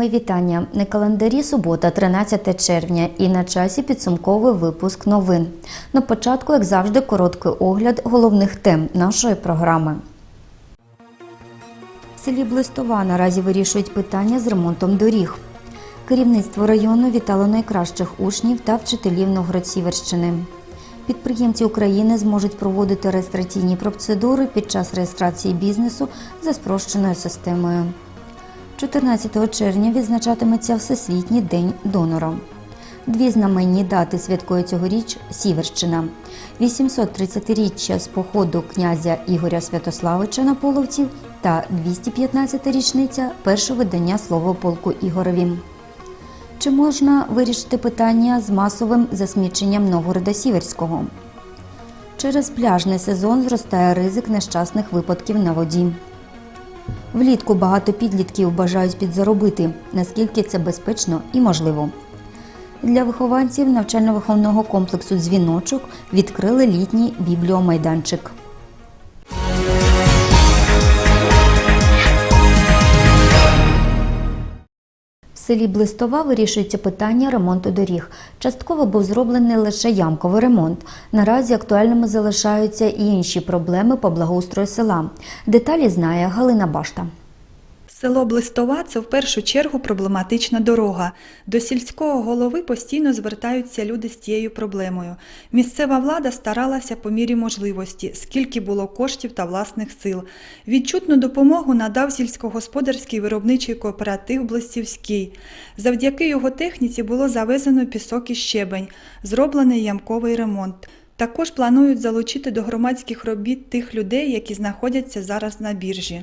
Мої вітання на календарі субота, 13 червня, і на часі підсумковий випуск новин. На початку, як завжди, короткий огляд головних тем нашої програми. В селі Блистова наразі вирішують питання з ремонтом доріг. Керівництво району вітало найкращих учнів та вчителів Новгород-Сіверщини. Підприємці України зможуть проводити реєстраційні процедури під час реєстрації бізнесу за спрощеною системою. 14 червня відзначатиметься Всесвітній день донора. Дві знаменні дати святкує цьогоріч Сіверщина. 830-річчя з походу князя Ігоря Святославича на половців та 215-річниця першого видання слова полку Ігорові. Чи можна вирішити питання з масовим засміченням Новгорода Сіверського? Через пляжний сезон зростає ризик нещасних випадків на воді. Влітку багато підлітків бажають підзаробити, наскільки це безпечно і можливо. Для вихованців навчально-виховного комплексу Дзвіночок відкрили літній бібліомайданчик. Селі Блистова вирішується питання ремонту доріг. Частково був зроблений лише ямковий ремонт. Наразі актуальними залишаються і інші проблеми по благоустрою села. Деталі знає Галина Башта. Село Блистова це в першу чергу проблематична дорога. До сільського голови постійно звертаються люди з цією проблемою. Місцева влада старалася по мірі можливості, скільки було коштів та власних сил. Відчутну допомогу надав сільськогосподарський виробничий кооператив Блистівський. Завдяки його техніці було завезено пісок і щебень, зроблений ямковий ремонт. Також планують залучити до громадських робіт тих людей, які знаходяться зараз на біржі.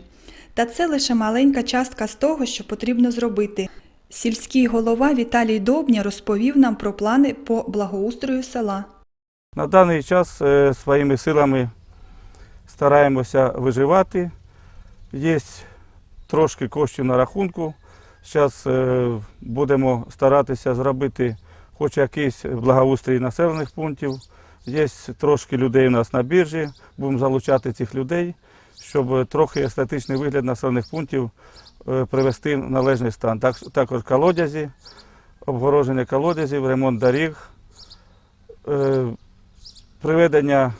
Та це лише маленька частка з того, що потрібно зробити. Сільський голова Віталій Добня розповів нам про плани по благоустрою села. На даний час е, своїми силами стараємося виживати. Є трошки коштів на рахунку. Зараз е, будемо старатися зробити хоч якийсь благоустрій населених пунктів. Є трошки людей у нас на біржі, будемо залучати цих людей, щоб трохи естетичний вигляд населених пунктів е, привести в належний стан. Так- Також колодязі, обгороження колодязів, ремонт доріг. е, приведення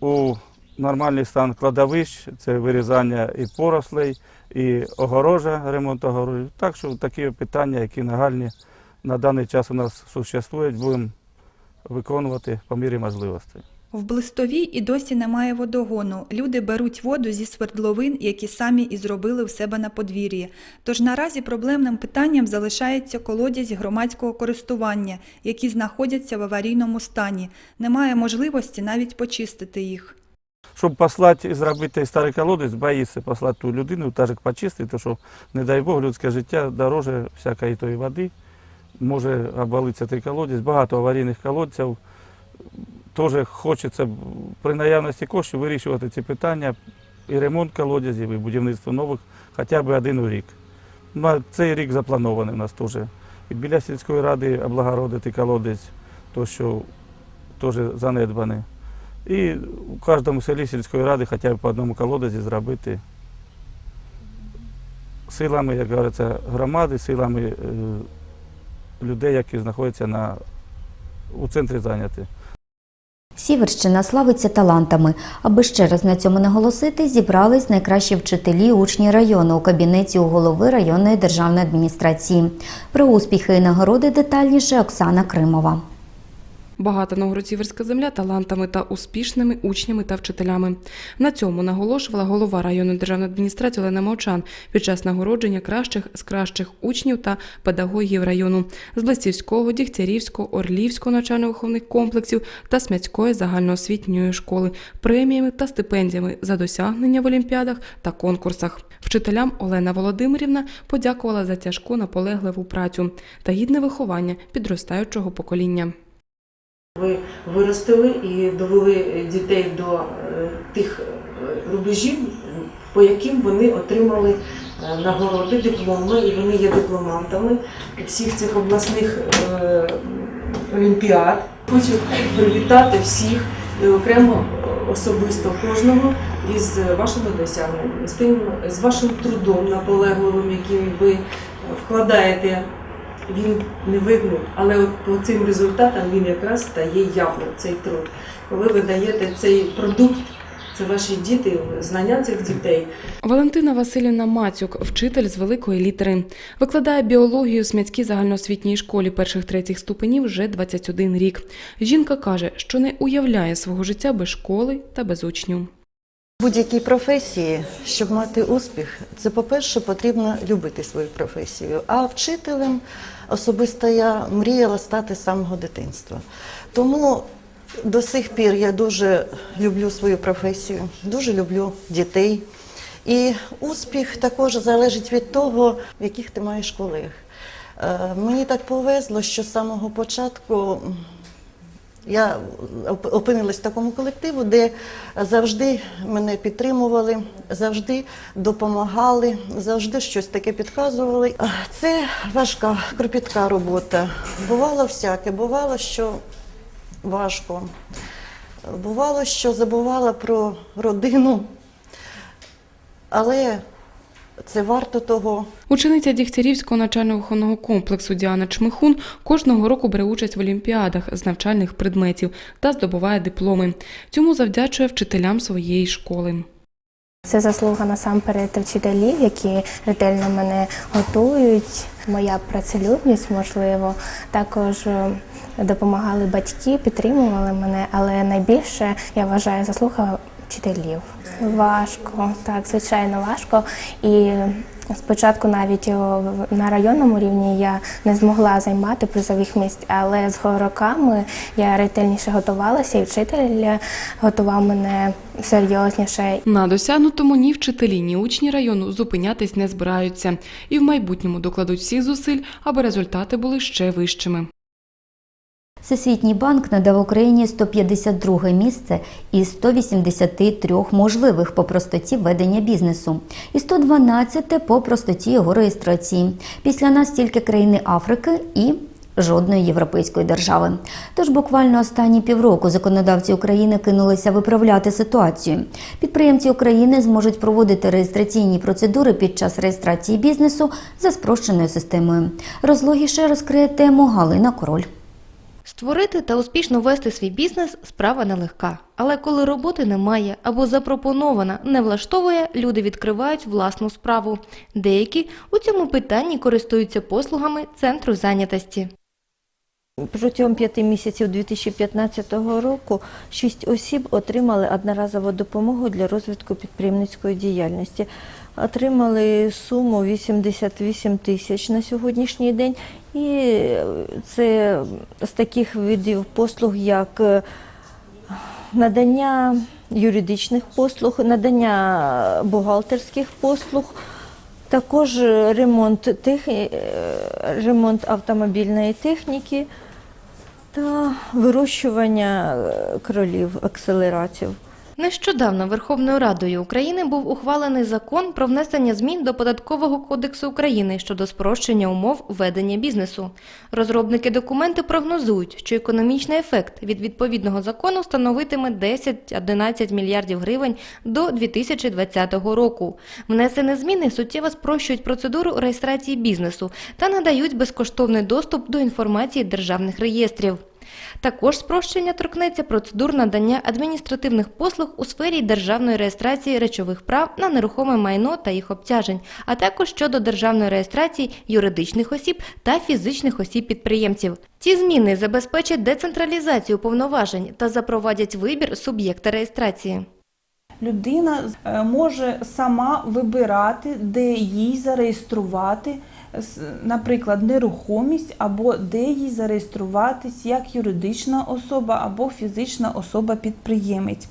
у нормальний стан кладовищ, це вирізання і порослей, і огорожа, ремонт огорожі. Так що такі питання, які нагальні на даний час у нас существують, будемо виконувати по мірі можливостей. В Блистовій і досі немає водогону. Люди беруть воду зі свердловин, які самі і зробили в себе на подвір'ї. Тож наразі проблемним питанням залишається колодязь громадського користування, які знаходяться в аварійному стані. Немає можливості навіть почистити їх. Щоб послати і зробити старий колодець, боїться послати ту людину, теж почистити, тому що, не дай Бог, людське життя дороже всякої тої води. Може обвалитися той колодязь. Багато аварійних колодців. Теж хочеться при наявності коштів вирішувати ці питання і ремонт колодязів, і будівництво нових хоча б один у рік. На цей рік запланований у нас теж. І біля сільської ради облагородити колодязь, то що теж занедбаний. І у кожному селі сільської ради хоча б по одному колодязі зробити силами, як говориться, громади, силами е, людей, які знаходяться на, у центрі зайняті. Сіверщина славиться талантами. Аби ще раз на цьому наголосити, зібрались найкращі вчителі учні району у кабінеті у голови районної державної адміністрації. Про успіхи і нагороди детальніше Оксана Кримова. Багата новгород-сіверська земля талантами та успішними учнями та вчителями. На цьому наголошувала голова районної державної адміністрації Олена Мовчан під час нагородження кращих з кращих учнів та педагогів району з Блистівського, Дігтярівського, Орлівського навчально-виховних комплексів та Смяцької загальноосвітньої школи преміями та стипендіями за досягнення в олімпіадах та конкурсах. Вчителям Олена Володимирівна подякувала за тяжку наполегливу працю та гідне виховання підростаючого покоління. Ви виростили і довели дітей до е, тих е, рубежів, по яким вони отримали е, нагороди, дипломи, і вони є дипломантами всіх цих обласних олімпіад. Хочу привітати всіх і окремо особисто кожного із вашими досягненнями, з тим з вашим трудом наполегливим, яким ви вкладаєте, він не видно, але от по цим результатам він якраз стає явним, цей труд. Коли ви даєте цей продукт, це ваші діти, знання цих дітей, Валентина Васильівна Мацюк, вчитель з великої літери, викладає біологію в Смятській загальноосвітній школі перших третіх ступенів вже 21 рік. Жінка каже, що не уявляє свого життя без школи та без учнів. будь-якій професії, щоб мати успіх, це, по-перше, потрібно любити свою професію. А вчителем особисто я мріяла стати з самого дитинства. Тому до сих пір я дуже люблю свою професію, дуже люблю дітей. І успіх також залежить від того, в яких ти маєш колег. Е, Мені так повезло, що з самого початку я опинилась в такому колективу, де завжди мене підтримували, завжди допомагали, завжди щось таке підказували. Це важка, кропітка робота. Бувало всяке, бувало, що важко. Бувало, що забувала про родину, але це варто того. Учениця Дігтярівського навчально-виховного комплексу Діана Чмихун кожного року бере участь в олімпіадах з навчальних предметів та здобуває дипломи. Цьому завдячує вчителям своєї школи. Це заслуга насамперед вчителів, які ретельно мене готують. Моя працелюбність, можливо, також е, допомагали батьки, підтримували мене, але найбільше я вважаю заслуга вчителів. Важко, так, звичайно, важко. І спочатку навіть на районному рівні я не змогла займати призових місць, але з роками я ретельніше готувалася, і вчитель готував мене серйозніше. На досягнутому ні вчителі, ні учні району зупинятись не збираються і в майбутньому докладуть всіх зусиль, аби результати були ще вищими. Всесвітній банк надав Україні 152 місце із 183 можливих по простоті ведення бізнесу і 112 по простоті його реєстрації. Після нас тільки країни Африки і жодної європейської держави. Тож буквально останні півроку законодавці України кинулися виправляти ситуацію. Підприємці України зможуть проводити реєстраційні процедури під час реєстрації бізнесу за спрощеною системою. Розлогіше розкриє тему Галина Король. Створити та успішно вести свій бізнес справа нелегка. Але коли роботи немає або запропонована не влаштовує, люди відкривають власну справу. Деякі у цьому питанні користуються послугами центру зайнятості. Протягом п'яти місяців 2015 року шість осіб отримали одноразову допомогу для розвитку підприємницької діяльності. Отримали суму 88 тисяч на сьогоднішній день. І це з таких видів послуг, як е, надання юридичних послуг, надання бухгалтерських послуг, також ремонт, тех... е, ремонт автомобільної техніки та вирощування е, кролів, акселератів. Нещодавно Верховною Радою України був ухвалений закон про внесення змін до Податкового кодексу України щодо спрощення умов ведення бізнесу. Розробники документу прогнозують, що економічний ефект від відповідного закону становитиме 10-11 мільярдів гривень до 2020 року. Внесені зміни суттєво спрощують процедуру реєстрації бізнесу та надають безкоштовний доступ до інформації державних реєстрів. Також спрощення торкнеться процедур надання адміністративних послуг у сфері державної реєстрації речових прав на нерухоме майно та їх обтяжень, а також щодо державної реєстрації юридичних осіб та фізичних осіб-підприємців. Ці зміни забезпечать децентралізацію повноважень та запровадять вибір суб'єкта реєстрації. людина е, може сама вибирати, де їй зареєструвати, наприклад, нерухомість, або де їй зареєструватись як юридична особа або фізична особа-підприємець.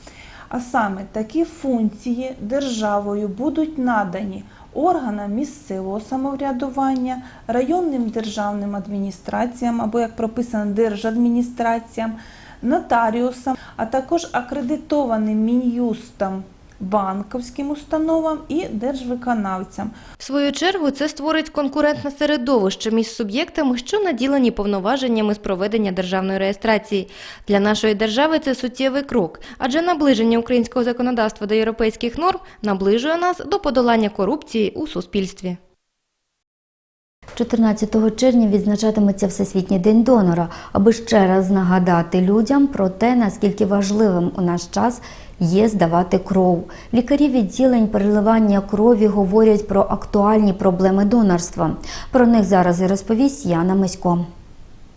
А саме такі функції державою будуть надані органам місцевого самоврядування, районним державним адміністраціям або, як прописано, держадміністраціям, нотаріусам, а також акредитованим мін'юстам, банківським установам і держвиконавцям. В свою чергу це створить конкурентне середовище між суб'єктами, що наділені повноваженнями з проведення державної реєстрації. Для нашої держави це суттєвий крок, адже наближення українського законодавства до європейських норм наближує нас до подолання корупції у суспільстві. 14 червня відзначатиметься Всесвітній день донора, аби ще раз нагадати людям про те, наскільки важливим у наш час є здавати кров. Лікарі відділень переливання крові говорять про актуальні проблеми донорства. Про них зараз і розповість Яна Мисько.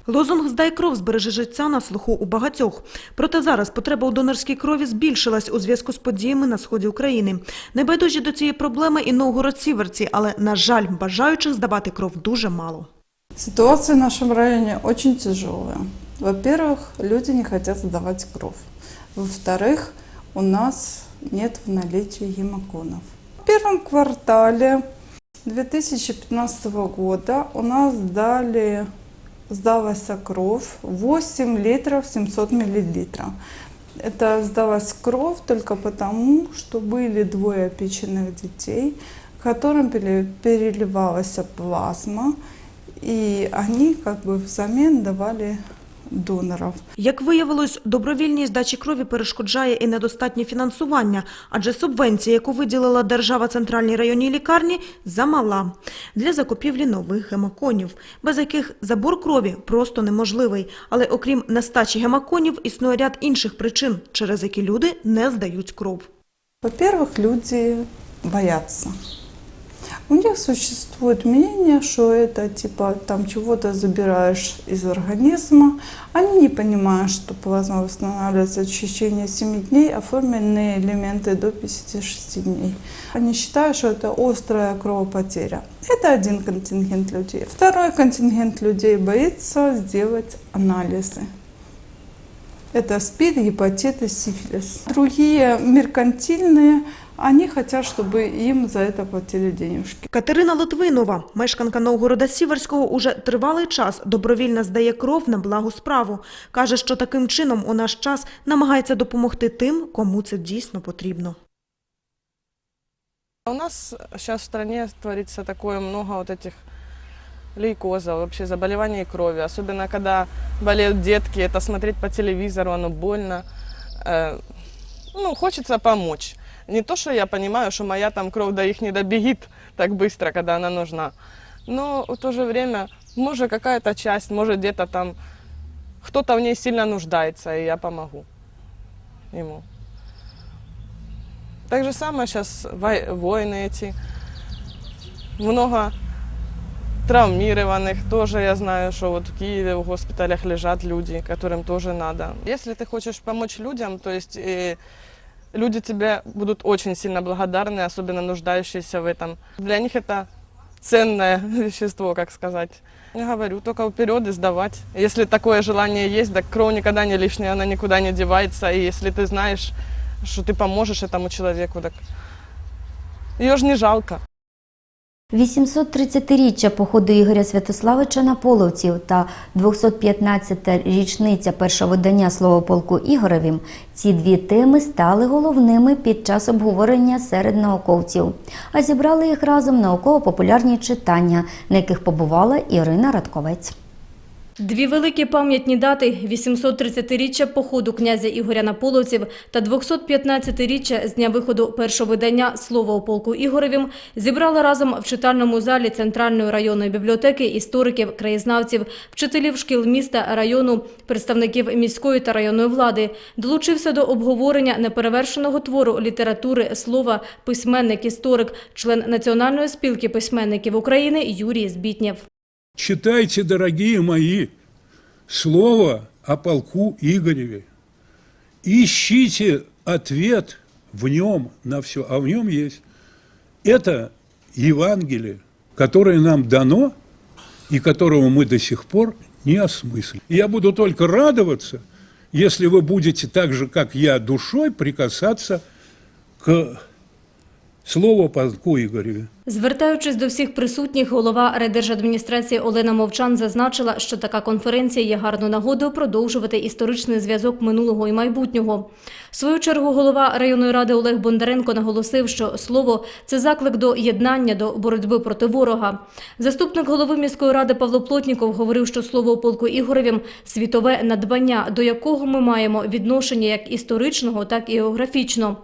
Лозунг «Здай кров» збереже життя на слуху у багатьох. Проте зараз потреба у донорській крові збільшилась у зв'язку з подіями на сході України. Небайдужі до цієї проблеми і Новгород-Сіверці, але, на жаль, бажаючих здавати кров дуже мало. Ситуация в нашем районе очень тяжелая. Во-первых, люди не хотят сдавать кровь. Во-вторых, у нас нет в наличии гемоконов. В первом квартале 2015 года у нас сдали, сдалась кровь 8 литров 700 миллилитров. Это сдалась кровь только потому, что были двое опеченных детей, которым пере- переливалась плазма, и они как бы взамен давали доноров. Як виявилось, добровільній здачі крові перешкоджає і недостатнє фінансування, адже субвенція, яку виділила держава центральній районній лікарні, замала для закупівлі нових гемоконів, без яких забор крові просто неможливий. Але окрім нестачі гемоконів, існує ряд інших причин, через які люди не здають кров. Во-первых, люди боятся. У них существует мнение, что это типа там чего-то забираешь из организма. Они не понимают, что плазма восстанавливается в течение 7 дней, а форменные элементы до 56 дней. Они считают, что это острая кровопотеря. Это один контингент людей. Второй контингент людей боится сделать анализы. Это СПИД, гепатит и сифилис. Другие меркантильные, они хотят, чтобы им за это платили денежки. Катерина Литвинова, мешканка Новгорода Сіверського, уже тривалий час добровільно здає кров на благу справу. Каже, що таким чином у наш час намагається допомогти тим, кому це дійсно потрібно. У нас сейчас в стране творится такое много вот этих лейкозов, вообще заболеваний крови. Особенно, когда болеют детки, это смотреть по телевизору, оно больно. Э, Ну, хочется помочь. Не то, что я понимаю, что моя там кровь до их не добегит так быстро, когда она нужна. Но в то же время, может, какая-то часть, может, где-то там кто-то в ней сильно нуждается, и я помогу ему. Так же самое сейчас войны эти. Много травмированных. Тоже я знаю, что вот в Киеве в госпиталях лежат люди, которым тоже надо. Если ты хочешь помочь людям, то есть э, люди тебе будут очень сильно благодарны, особенно нуждающиеся в этом. Для них это ценное вещество, как сказать. Я говорю, только вперед и сдавать. Если такое желание есть, так кровь никогда не лишняя, она никуда не девается. И если ты знаешь, что ты поможешь этому человеку, так ее же не жалко. 830-річчя походу Ігоря Святославича на Половців та 215-та річниця першого видання слова полку Ігоревім – ці дві теми стали головними під час обговорення серед науковців. А зібрали їх разом науково-популярні читання, на яких побувала Ірина Радковець. Дві великі пам'ятні дати – 830-річчя походу князя Ігоря на Половців та 215-річчя з дня виходу першого видання «Слово у полку Ігоревім» зібрали разом в читальному залі Центральної районної бібліотеки істориків, краєзнавців, вчителів шкіл міста, району, представників міської та районної влади. Долучився до обговорення неперевершеного твору літератури слова письменник-історик, член Національної спілки письменників України Юрій Збітнєв. Читайте, дорогие мои, слово о полку Игореве. Ищите ответ в нем на все, а в нем есть. Это Евангелие, которое нам дано и которого мы до сих пор не осмыслили. Я буду только радоваться, если вы будете так же, как я, душой прикасаться к слову полку Игореве. Звертаючись до всіх присутніх, голова райдержадміністрації Олена Мовчан зазначила, що така конференція є гарною нагодою продовжувати історичний зв'язок минулого і майбутнього. В свою чергу голова районної ради Олег Бондаренко наголосив, що слово – це заклик до єднання, до боротьби проти ворога. Заступник голови міської ради Павло Плотніков говорив, що слово полку Ігоревім – світове надбання, до якого ми маємо відношення як історичного, так і географічно.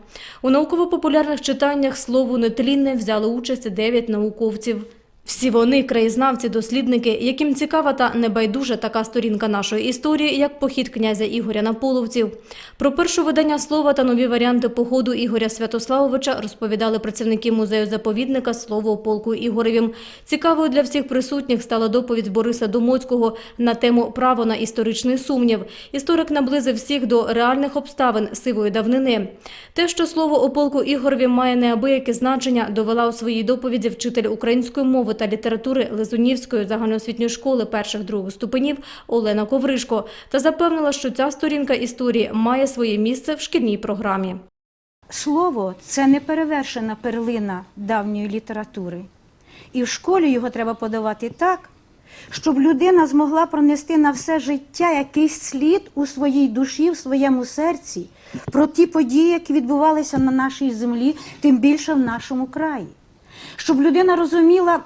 У науково-популярних читаннях слово нетлінне взяли участь дев'ять науковців. Всі вони краєзнавці, дослідники, яким цікава та небайдужа така сторінка нашої історії, як похід князя Ігоря на половців. Про перше видання слова та нові варіанти походу Ігоря Святославовича розповідали працівники музею заповідника Слово полку Ігоревім. Цікавою для всіх присутніх стала доповідь Бориса Домоцького на тему право на історичний сумнів. Історик наблизив всіх до реальних обставин сивої давнини. Те, що слово о полку Ігорові має неабияке значення, довела у своїй доповіді вчитель української мови та літератури Лизунівської загальноосвітньої школи перших-других ступенів Олена Ковришко та запевнила, що ця сторінка історії має своє місце в шкільній програмі. Слово це неперевершена перлина давньої літератури. І в школі його треба подавати так, щоб людина змогла пронести на все життя якийсь слід у своїй душі, в своєму серці про ті події, які відбувалися на нашій землі, тим більше в нашому краї. Щоб людина розуміла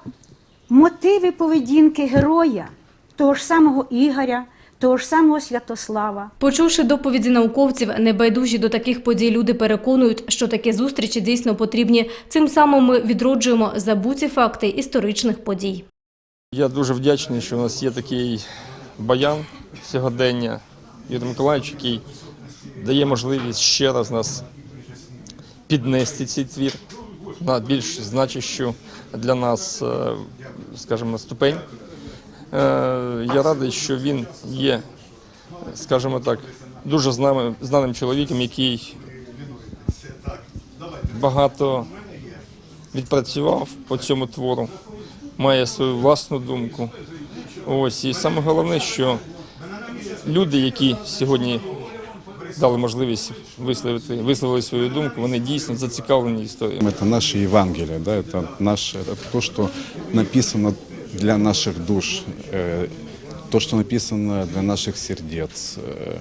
мотиви поведінки героя, того ж самого Ігоря, того ж самого Святослава. Почувши доповіді науковців, небайдужі до таких подій люди переконують, що такі зустрічі дійсно потрібні. Цим самим ми відроджуємо забуті факти історичних подій. Я дуже вдячний, що у нас є такий баян сьогодення Юрій Миколаївич, який дає можливість ще раз нас піднести цей твір на більш значущу для нас, е, скажімо, ступень. Е, Я радий, що він є, скажімо так, дуже знаним, знаним чоловіком, який багато відпрацював по цьому твору, має свою власну думку. Ось і саме головне, що люди, які сьогодні дали можливість висловити, висловили свою думку, вони дійсно зацікавлені історією. Это наше Евангелие, да, это, наше, это то, что написано для наших душ, э, то, что написано для наших сердец. Э,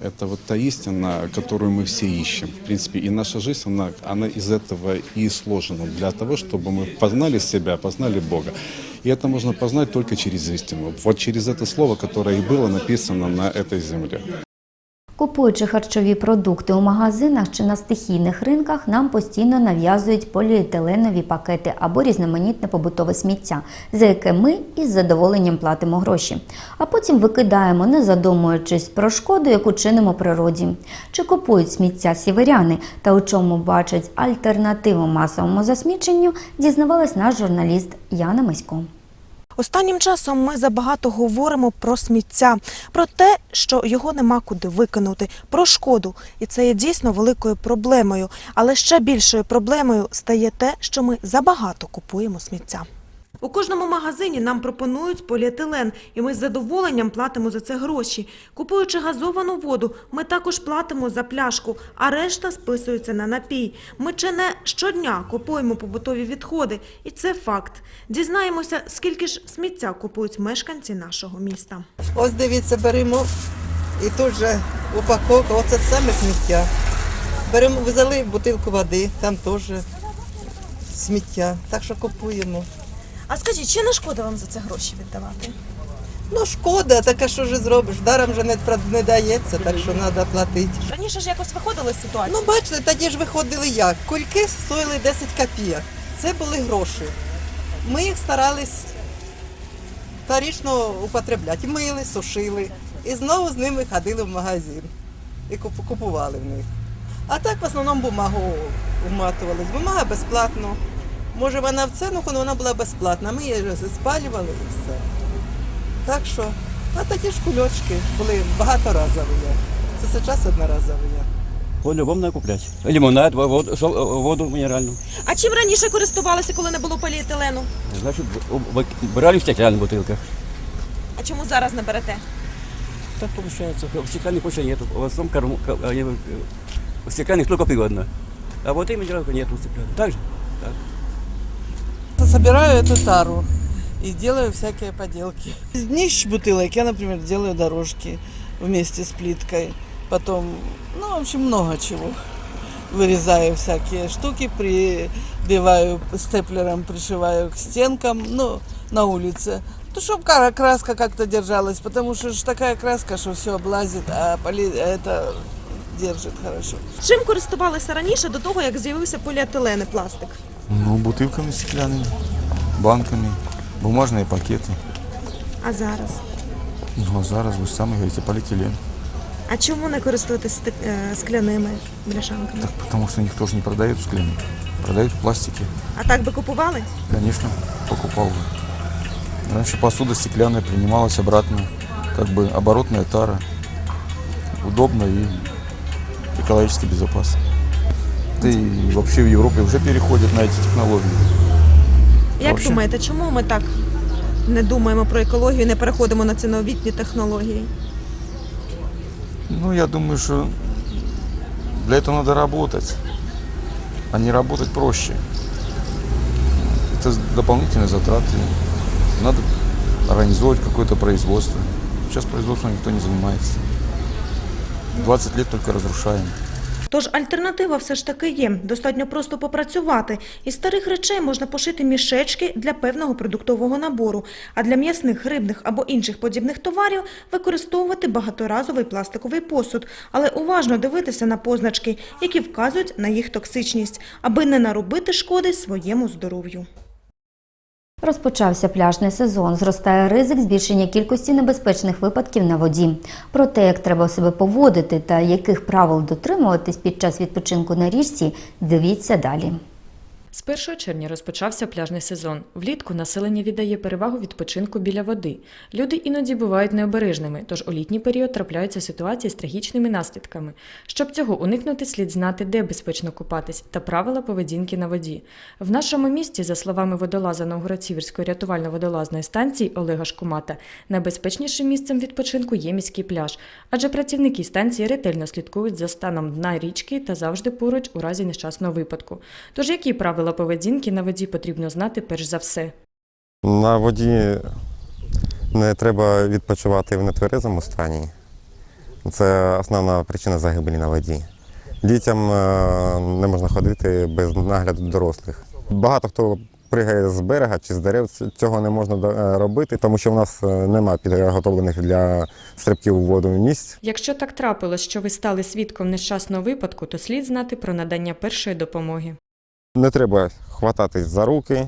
это вот та истина, которую мы все ищем. В принципе, и наша жизнь, она, она из этого и сложена, для того, чтобы мы познали себя, познали Бога. И это можно познать только через истину. Вот через это слово, которое и было написано на этой земле. Купуючи харчові продукти у магазинах чи на стихійних ринках, нам постійно нав'язують поліетиленові пакети або різноманітне побутове сміття, за яке ми із задоволенням платимо гроші, а потім викидаємо, не задумуючись про шкоду, яку чинимо природі. Чи купують сміття сіверяни та у чому бачать альтернативу масовому засміченню, дізнавалась наш журналіст Яна Мисько. Останнім часом ми забагато говоримо про сміття, про те, що його нема куди викинути, про шкоду. І це є дійсно великою проблемою. Але ще більшою проблемою стає те, що ми забагато купуємо сміття. У кожному магазині нам пропонують поліетилен, і ми з задоволенням платимо за це гроші. Купуючи газовану воду, ми також платимо за пляшку, а решта списується на напій. Ми чи не щодня купуємо побутові відходи, і це факт. Дізнаємося, скільки ж сміття купують мешканці нашого міста. Ось дивіться, беремо і тут же упаковка, оце саме сміття. Беремо, взяли бутилку води, там теж сміття. Так що купуємо. А скажіть, чи не шкода вам за це гроші віддавати? Ну шкода, так а що ж зробиш? Даром же не, не дається, так що треба платити. Раніше ж якось виходили з ситуації. Ну бачите, тоді ж виходили як? Кульки стоїли 10 копійок. Це були гроші. Ми їх старались вторично употребляти. Мили, сушили. І знову з ними ходили в магазин і купували в них. А так в основному бумагу вматували. Бумага безплатно. Може вона в ціну, але вона була безплатна. Ми її спалювали і все. Так що, а такі ж кульочки були багаторазові. Це зараз одноразові. По-любому надо куплять. Лимонад, воду, сол- воду минеральную. А чим раніше користувалися, коли не було поліетилену? Значит, в- в- брали в стеклянных бутылках. А чому зараз не берете? Так получается. В стеклянных больше нету. В основном корму, ко- они, э, в стеклянных только пиво одно. А вот и минералка нету в стеклянных. Так же? Так. Собираю эту тару и делаю всякие поделки. Из днищ бутылок я, например, делаю дорожки вместе с плиткой. Потом, ну, в общем, много чего. Вырезаю всякие штуки, прибиваю степлером, пришиваю к стенкам, ну, на улице. Ну, чтобы краска как-то держалась, потому что ж такая краска, что все облазит, а поли... это держит хорошо. Чим користувалися раніше до того, як з'явився поліетилен і пластик? Ну, бутылками стеклянными, банками. бумажные пакеты. А зараз? Ну а зараз ви ж самі говорите поліетилен. А чому не користуватись е, скляними бляшанками? Так потому что никто же не продает в. Продают в пластике. А так би купували? Конечно, покупал бы. Раньше посуда стеклянная принималась обратно, как бы оборотная тара. Удобно и экологически безопасно. Да и вообще в Европе уже переходят на эти технологии. Як Вообще. думаєте, чому ми так не думаємо про екологію, не переходимо на ці новітні технології? Ну, я думаю, что для этого надо работать, а не работать проще. Это дополнительные затраты. Надо организовывать какое-то производство. Сейчас производством никто не занимается. 20 лет только разрушаем. Тож альтернатива все ж таки є. Достатньо просто попрацювати. Із старих речей можна пошити мішечки для певного продуктового набору, а для м'ясних, рибних або інших подібних товарів використовувати багаторазовий пластиковий посуд, але уважно дивитися на позначки, які вказують на їх токсичність, аби не наробити шкоди своєму здоров'ю. Розпочався пляжний сезон. Зростає ризик збільшення кількості небезпечних випадків на воді. Про те, як треба себе поводити та яких правил дотримуватись під час відпочинку на річці, дивіться далі. З 1 червня розпочався пляжний сезон. Влітку населення віддає перевагу відпочинку біля води. Люди іноді бувають необережними, тож у літній період трапляються ситуації з трагічними наслідками. Щоб цього уникнути, слід знати, де безпечно купатись та правила поведінки на воді. В нашому місті, за словами водолаза Новгород-Сіверської рятувально-водолазної станції Олега Шкумата, найбезпечнішим місцем відпочинку є міський пляж, адже працівники станції ретельно слідкують за станом дна річки та завжди поруч у разі нещасного випадку. Тож які правила поведінки на воді потрібно знати перш за все? На воді не треба відпочивати в нетверезому стані. Це основна причина загибелі на воді. Дітям е, не можна ходити без нагляду дорослих. Багато хто пригає з берега чи з дерев, цього не можна е, робити, тому що в нас е, немає підготовлених для стрибків у воду місць. Якщо так трапилось, що ви стали свідком нещасного випадку, то слід знати про надання першої допомоги. Не треба хвататись за руки,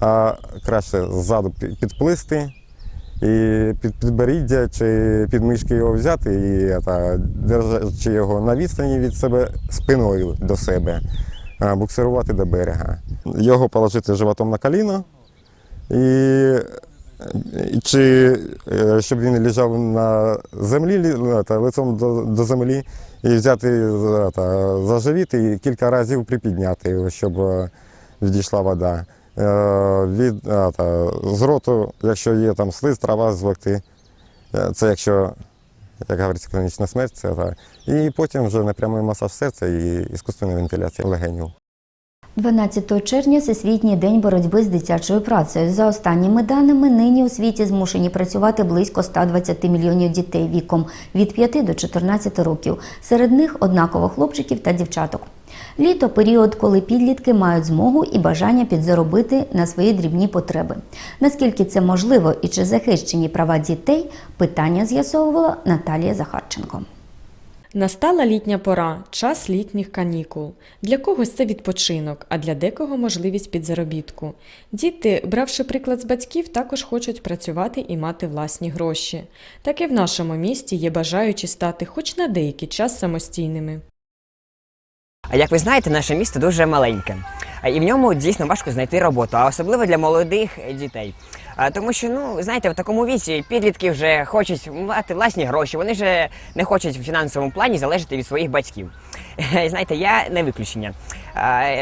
а краще ззаду підплисти і під підборіддя чи підмишки його взяти і та, держачи його на відстані від себе спиною до себе, буксирувати до берега. Його положити животом на коліно і, чи е, щоб він лежав на землі та, лицем до, до землі і взяти за- та, за живіт і кілька разів припідняти його, щоб е, відійшла вода. Е, Від, та, з роту, якщо є там слиз, трава звлекти. Е, Це якщо, як говориться, клінічна смерть, це та. І потім вже непрямий масаж серця і іскусственна вентиляція легенів. 12 червня Всесвітній день боротьби з дитячою працею. За останніми даними, нині у світі змушені працювати близько 120 мільйонів дітей віком від 5 до 14 років. Серед них однаково хлопчиків та дівчаток. Літо період, коли підлітки мають змогу і бажання підзаробити на свої дрібні потреби. Наскільки це можливо і чи захищені права дітей, питання з'ясовувала Наталія Захарченко. Настала літня пора, час літніх канікул. Для когось це відпочинок, а для декого можливість підзаробітку. Діти, бравши приклад з батьків, також хочуть працювати і мати власні гроші. Так і в нашому місті є бажаючі стати хоч на деякий час самостійними. А як ви знаєте, наше місто дуже маленьке, і в ньому дійсно важко знайти роботу, а особливо для молодих дітей. Тому що, ну, знаєте, в такому віці підлітки вже хочуть мати власні гроші, вони вже не хочуть в фінансовому плані залежати від своїх батьків. І знаєте, я не виключення.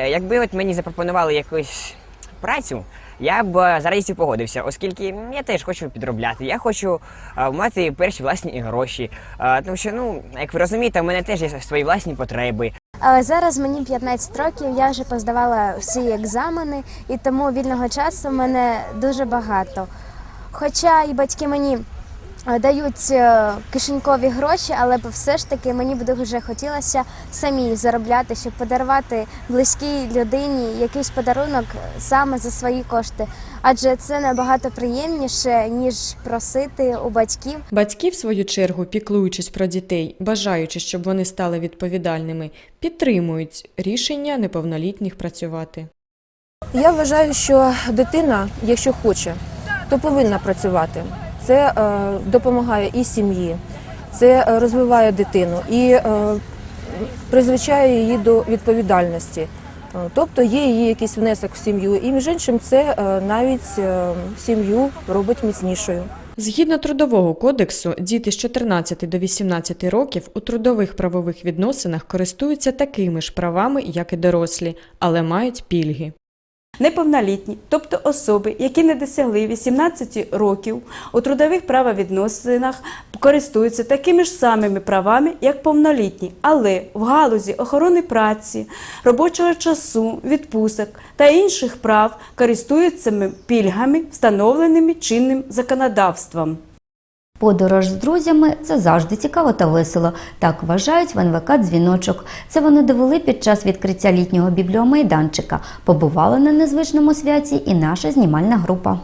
Якби от мені запропонували якусь працю, я б е, з радістю погодився, оскільки я теж хочу підробляти. Я хочу мати перші власні гроші. Тому що, ну, як ви розумієте, в мене теж є свої власні потреби. Але зараз мені 15 років, я вже поздавала всі екзамени, і тому вільного часу в мене дуже багато. Хоча і батьки мені дають е, кишенькові гроші, але все ж таки мені б дуже хотілося самі заробляти, щоб подарувати близькій людині якийсь подарунок саме за свої кошти. Адже це набагато приємніше, ніж просити у батьків. Батьки, в свою чергу, піклуючись про дітей, бажаючи, щоб вони стали відповідальними, підтримують рішення неповнолітніх працювати. Я вважаю, що дитина, якщо хоче то повинна працювати. Це е, допомагає і сім'ї, це е, розвиває дитину і е, призвичає її до відповідальності. Тобто є її якийсь внесок в сім'ю, і між іншим це навіть сім'ю робить міцнішою. Згідно трудового кодексу, діти з 14 до 18 років у трудових правових відносинах користуються такими ж правами, як і дорослі, але мають пільги. Неповнолітні, тобто особи, які не досягли 18 років у трудових правовідносинах, користуються такими ж самими правами, як повнолітні, але в галузі охорони праці, робочого часу, відпусток та інших прав користуються пільгами, встановленими чинним законодавством. Подорож з друзями це завжди цікаво та весело. Так вважають в НВК дзвіночок. Це вони довели під час відкриття літнього бібліомайданчика. Побувала на незвичному святі і наша знімальна група.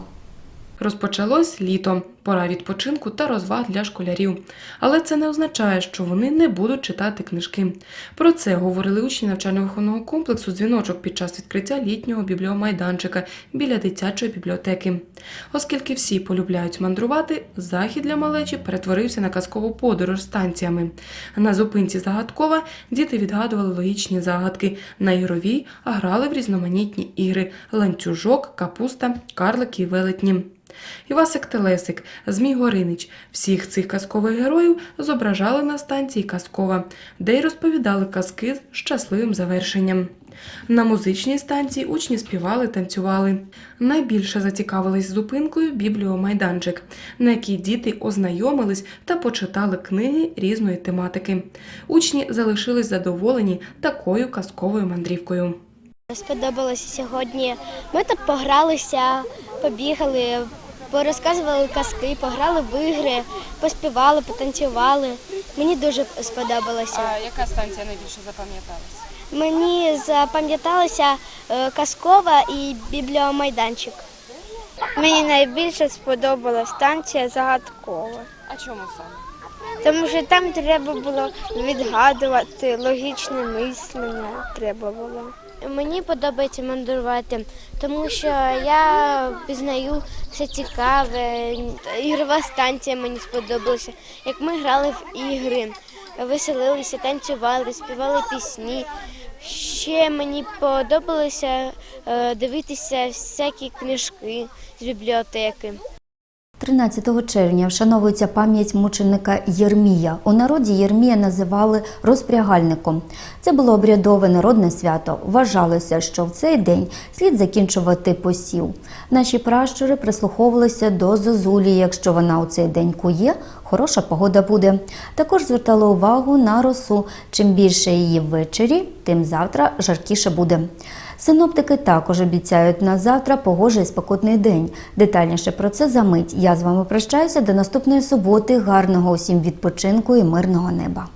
Розпочалось літо, пора відпочинку та розваг для школярів. Але це не означає, що вони не будуть читати книжки. Про це говорили учні навчально-виховного комплексу дзвіночок під час відкриття літнього бібліомайданчика біля дитячої бібліотеки. Оскільки всі полюбляють мандрувати, захід для малечі перетворився на казкову подорож станціями. На зупинці загадкова діти відгадували логічні загадки. На ігровій грали в різноманітні ігри: ланцюжок, капуста, карлики і велетні. Івасик Телесик, Змій Горинич. Всіх цих казкових героїв зображали на станції Казкова, де й розповідали казки з щасливим завершенням. На музичній станції учні співали, танцювали. Найбільше зацікавились зупинкою бібліомайданчик, на якій діти ознайомились та почитали книги різної тематики. Учні залишились задоволені такою казковою мандрівкою. Сподобалося сьогодні. Ми тут погралися, побігали, порозказували казки, пограли в ігри, поспівали, потанцювали. Мені дуже сподобалося. А яка станція найбільше запам'яталася? Мені запам'яталася е, казкова і бібліомайданчик. Мені найбільше сподобалася станція загадкова. А чому саме? Тому що там треба було відгадувати, логічне мислення треба було. Мені подобається мандрувати, тому що я пізнаю все цікаве. Ігрова станція мені сподобалася. Як ми грали в ігри, веселилися, танцювали, співали пісні. Ще мені подобалося е, дивитися всякі книжки з бібліотеки. 13 червня вшановується пам'ять мученика Єрмія. У народі Єрмія називали розпрягальником. Це було обрядове народне свято. Вважалося, що в цей день слід закінчувати посів. Наші пращури прислуховувалися до зозулі. Якщо вона у цей день кує, хороша погода буде. Також звертали увагу на росу. Чим більше її ввечері, тим завтра жаркіше буде. Синоптики також обіцяють на завтра погожий і спекотний день. Детальніше про це за мить. Я з вами прощаюся до наступної суботи. Гарного усім відпочинку і мирного неба.